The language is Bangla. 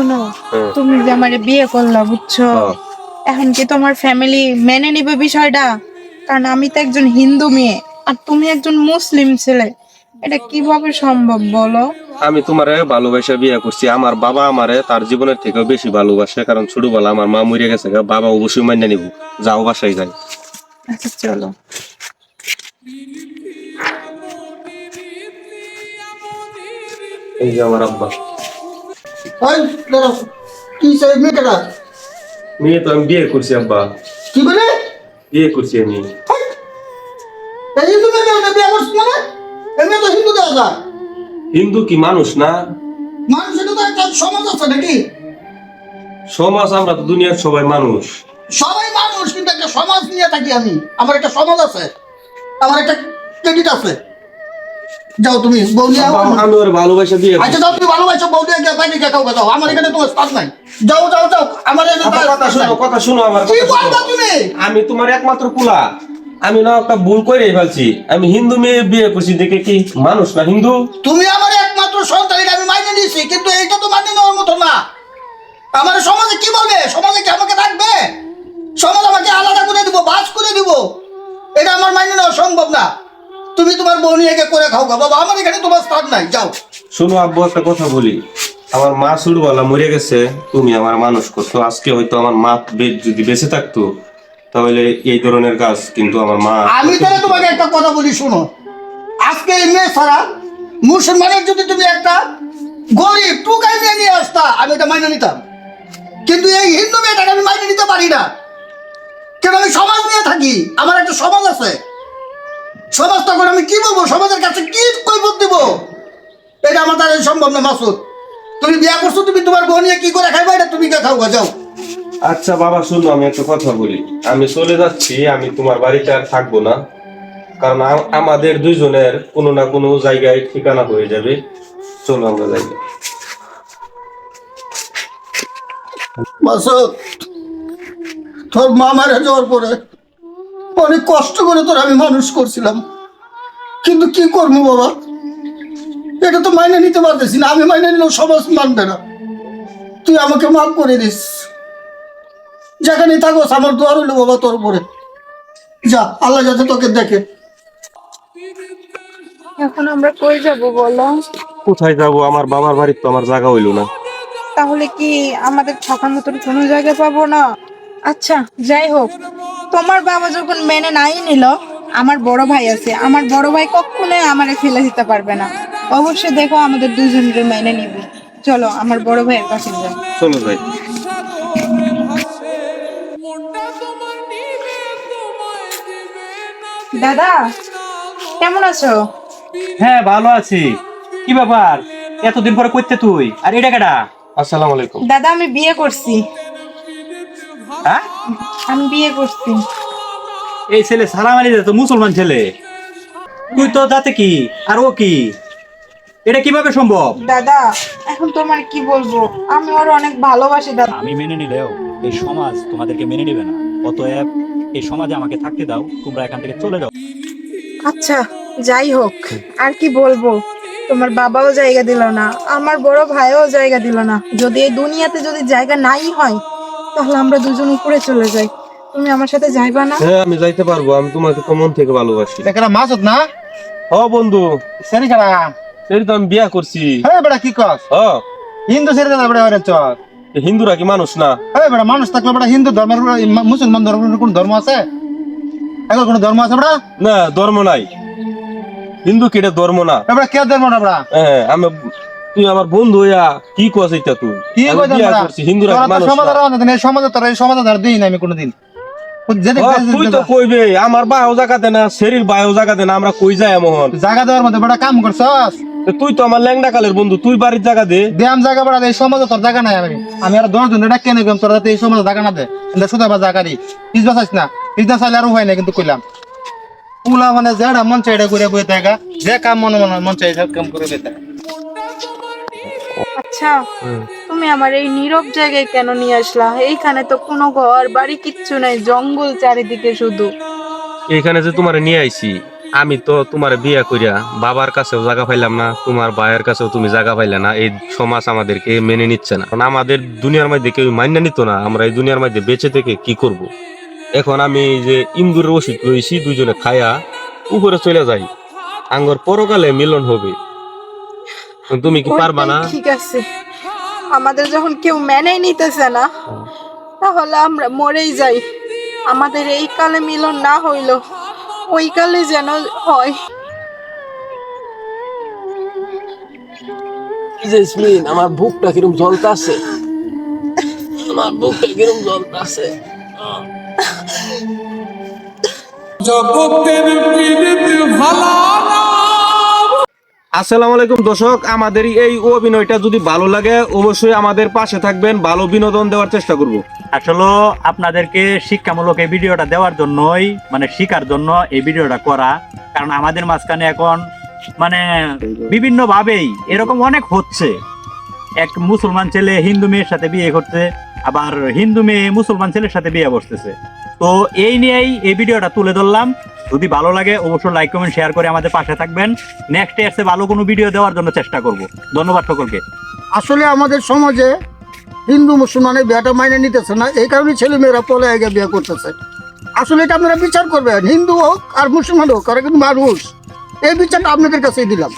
শোনো। তুমি যে আমারে বিয়ে করলা বুঝছ। এখন কি তোমার ফ্যামিলি মেনে নিবে বিষয়টা? কারণ আমি তো একজন হিন্দু মেয়ে আর তুমি একজন মুসলিম ছেলে। এটা কীভাবে সম্ভব বলো? আমি তোমারে ভালোবাসা বিয়ে করছি। আমার বাবা আমারে তার জীবনের থেকেও বেশি ভালোবাসে কারণ ছোটবেলা আমার মা মরে গেছে বাবা অবশ্যই মান্য নিব। যাও বাসায় যাই। আচ্ছা চলো। এই যে আমার আব্বা। কি সেই মেয়েটা মেয়ে তো আমি বিয়ে করছি আব্বা। কি বলে? বিয়ে করছি আমি। হিন্দু বিয়ে করছিস মানে? এই মেয়ে তো হিন্দু দেওয়া হিন্দু কি মানুষ না? মানুষ এটা তো একটা সমাজ আছে নাকি? সমাজ আমরা তো দুনিয়ার সবাই মানুষ। সবাই মানুষ কিন্তু একটা সমাজ নিয়ে থাকি আমি। আমার একটা সমাজ আছে। আমার একটা ক্রেডিট আছে। যাও তুমি বউ নিয়ে আমি ওর ভালোবাসা বিয়ে আচ্ছা যাও তুমি ভালোবাসো বউ নিয়ে গিয়ে বাইরে গিয়ে খাও আমার এখানে তোমার স্থান নাই। যাও যাও যাও আমার কথা শোনো কথা শোনো আমার কি বলবা তুমি? আমি তোমার একমাত্র কুলা। আমি না একটা ভুল করে ফেলছি। আমি হিন্দু মেয়ে বিয়ে করছি দেখে কি মানুষ না হিন্দু? তুমি আমার একমাত্র সন্তান এটা আমি মাইনে নিয়েছি কিন্তু এইটা তো মানিয়ে নেওয়ার মতো না। আমার সমাজে কি বলবে? সমাজে কি আমাকে রাখবে সমাজ আমাকে আলাদা করে দিব বাস করে দিব। এটা আমার মাইনে নেওয়া সম্ভব না। তুমি তোমার বউ নিয়ে করে খাও বাবা আমার এখানে তোমার স্থান নাই যাও। শোনো আব্বু একটা কথা বলি। আমার মা ছোটবেলা মরে গেছে তুমি আমার মানুষ করতো আজকে হয়তো আমার মা যদি বেঁচে থাকতো তাহলে এই ধরনের কাজ কিন্তু আমার মা আমি তাহলে তোমাকে একটা কথা বলি শোনো। আজকে এই মেয়ে ছাড়া মুসলমানের যদি তুমি একটা গরিব টুকাই মেয়ে নিয়ে আসতা আমি এটা মাইনে নিতাম। কিন্তু এই হিন্দু মেয়েটাকে আমি মাইনে নিতে পারি না। কেন আমি সমাজ নিয়ে থাকি? আমার একটা সমাজ আছে। সমাজ তখন আমি কি বলব? সমাজের কাছে কি কৈবত দিব? এটা আমার দ্বারা সম্ভব না মাসুদ। তুমি বিয়া করছ তুমি তোমার বোন নিয়ে কি করে খাইবা? এটা তুমি খাও যাও। আচ্ছা বাবা শুনো আমি একটা কথা বলি। আমি চলে যাচ্ছি আমি তোমার বাড়িতে আর থাকব না। কারণ আমাদের দুইজনের কোনো না কোনো জায়গায় ঠিকানা হয়ে যাবে। চলো আমরা যাই। মাসুদ তোর মা মারা যাওয়ার পরে অনেক কষ্ট করে তোর আমি মানুষ করছিলাম। কিন্তু কি করব বাবা? এটা তো মাইনে নিতে পারতেছি না আমি মাইনে নিলেও সমাজ মানবে না। তুই আমাকে মাফ করে দিস। যেখানে থাকোস আমার দোয়ার হইল বাবা তোর উপরে। যা আল্লাহ যাতে তোকে দেখে। এখন আমরা কই যাব বলো? কোথায় যাব? আমার বাবার বাড়ির তো আমার জায়গা হইল না। তাহলে কি আমাদের থাকার মতন কোনো জায়গা পাবো না? আচ্ছা যাই হোক। তোমার বাবা যখন মেনে নাই নিল আমার বড় ভাই আছে আমার বড় ভাই কখনোই আমারে ফেলে দিতে পারবে না। অবশ্যই দেখো আমাদের দুজনের মেনে নিবে। চলো আমার বড় ভাইয়ের কাছে যাই। চলো যাই দাদা কেমন আছো? হ্যাঁ ভালো আছি। কি ব্যাপার? এতদিন পরে করতে তুই? আর এটা কেডা? আসসালামু আলাইকুম। দাদা আমি বিয়ে করছি। হ্যাঁ? আমি বিয়ে করছি। এই ছেলে সালাম আলী তো মুসলমান ছেলে। তুই তো যাতে কি? আর ও কি? এটা কীভাবে সম্ভব? দাদা এখন তোমার কি বলব? আমি ওর অনেক ভালোবাসি দাদা। আমি মেনে নিলেও এই সমাজ তোমাদেরকে মেনে নেবে না। অতএব এই সমাজে আমাকে থাকতে দাও। তোমরা এখান থেকে চলে যাও। আচ্ছা যাই হোক। আর কি বলব? তোমার বাবাও জায়গা দিল না। আমার বড় ভাইও জায়গা দিল না। যদি এই দুনিয়াতে যদি জায়গা নাই হয় তাহলে আমরা দুজন উপরে চলে যাই। তুমি আমার সাথে যাইবা না? হ্যাঁ আমি যাইতে পারব। আমি তোমাকে তো মন থেকে ভালোবাসি। এখানে মাসুদ না? ও বন্ধু। সেরি খেলা। সেই তো আমি বিয়া করছি। হ্যাঁ বেটা কি কস? ও হিন্দু ছেড়ে দাদা বেটা বেড়ে চল। হিন্দুরা কি মানুষ না? এই বেটা মানুষ থাকলে বেটা হিন্দু ধর্মের মুসলমান ধর্মের কোন ধর্ম আছে? এখন কোন ধর্ম আছে বেটা? না ধর্ম নাই। হিন্দু কেটে ধর্ম না? এবার কে ধর্ম না বেটা? হ্যাঁ আমি তুই আমার বন্ধু হইয়া কি কস এটা তুই? কি আমি কই বিয়া বেটা করছি হিন্দুরা মানুষ সমাজ না? এই সমাজে তোর এই সমাজে ধর দিই না আমি কোনোদিন। যেতে তুই তো কইবে আমার বায়ও জায়গাতে না শরীর বায়ও জায়গাতে না আমরা কই যাই মোহন জায়গা দেওয়ার মধ্যে বেটা কাম করছস? তুই তো আমার ল্যাংডা কালের বন্ধু তুই বাড়ির জায়গা দে। ব্যায়াম জায়গা বেটা এই সমাজে তোর জায়গা নাই আমি। আমি আর দশ জন এটা কেন গেম তোর এই সমাজে জায়গা না দে। এটা শুধু আবার জায়গা দি। পিছবা চাইছ না পিছবা চাইলে আরও হয় না কিন্তু কইলাম। পুলা মানে যেটা মন চাই এটা করে বই দেখা যে কাম মনে মনে মন চাই কাম করে বই দেখা আচ্ছা তুমি আমার এই নীরব জায়গায় কেন নিয়ে আসলা? এইখানে তো কোনো ঘর, বাড়ি কিচ্ছু নাই, জঙ্গল চারিদিকে শুধু। এখানে যে তোমার নিয়ে আইছি, আমি তো তোমার বিয়ে করিয়া বাবার কাছেও জায়গা পাইলাম না, তোমার ভাইয়ের কাছেও তুমি জায়গা পাইলে না, এই সমাজ আমাদেরকে মেনে নিচ্ছে না। কারণ আমাদের দুনিয়ার মধ্যে কেউ মান্য নিত না, আমরা এই দুনিয়ার মধ্যে বেঁচে থেকে কি করব। এখন আমি যে ইন্দুরের ওষুধ রয়েছি দুজনে খায়া উপরে চলে যাই। আঙ্গর পরকালে মিলন হবে। তুমি কি পারবা না? ঠিক আছে। আমাদের যখন কেউ মেনে নিতেছে না তাহলে আমরা মরেই যাই। আমাদের এই কালে মিলন না হইল ওই কালে যেন হয়। জেসমিন আমার বুকটা কিরম জ্বলতাছে? আমার বুকটা কিরম জ্বলতাছে? আসসালামু আলাইকুম দর্শক আমাদের এই অভিনয়টা যদি ভালো লাগে, অবশ্যই আমাদের পাশে থাকবেন, ভালো বিনোদন দেওয়ার চেষ্টা করব। আসলে আপনাদেরকে শিক্ষামূলক এই ভিডিওটা দেওয়ার জন্যই মানে শিকার জন্য এই ভিডিওটা করা, কারণ আমাদের মাঝখানে এখন মানে বিভিন্ন ভাবেই এরকম অনেক হচ্ছে। এক মুসলমান ছেলে হিন্দু মেয়ের সাথে বিয়ে করছে, আবার হিন্দু মেয়ে মুসলমান ছেলের সাথে বিয়ে বসতেছে। তো এই নিয়েই এই ভিডিওটা তুলে ধরলাম। যদি ভালো লাগে, অবশ্যই লাইক কমেন্ট শেয়ার করে আমাদের পাশে থাকবেন। নেক্সট ইয়ার্সে ভালো কোনো ভিডিও দেওয়ার জন্য চেষ্টা করব। ধন্যবাদ সকলকে। আসলে আমাদের সমাজে হিন্দু, মুসলমানের বিয়েটা মাইনে নিতেছে না, এই কারণে ছেলে মেয়েরা পলে আগে বিয়ে করতেছে। আসলে এটা আপনারা বিচার করবেন, হিন্দু হোক আর মুসলমান হোক আর কিন্তু মানুষ। এই বিচারটা আপনাদের কাছেই দিলাম।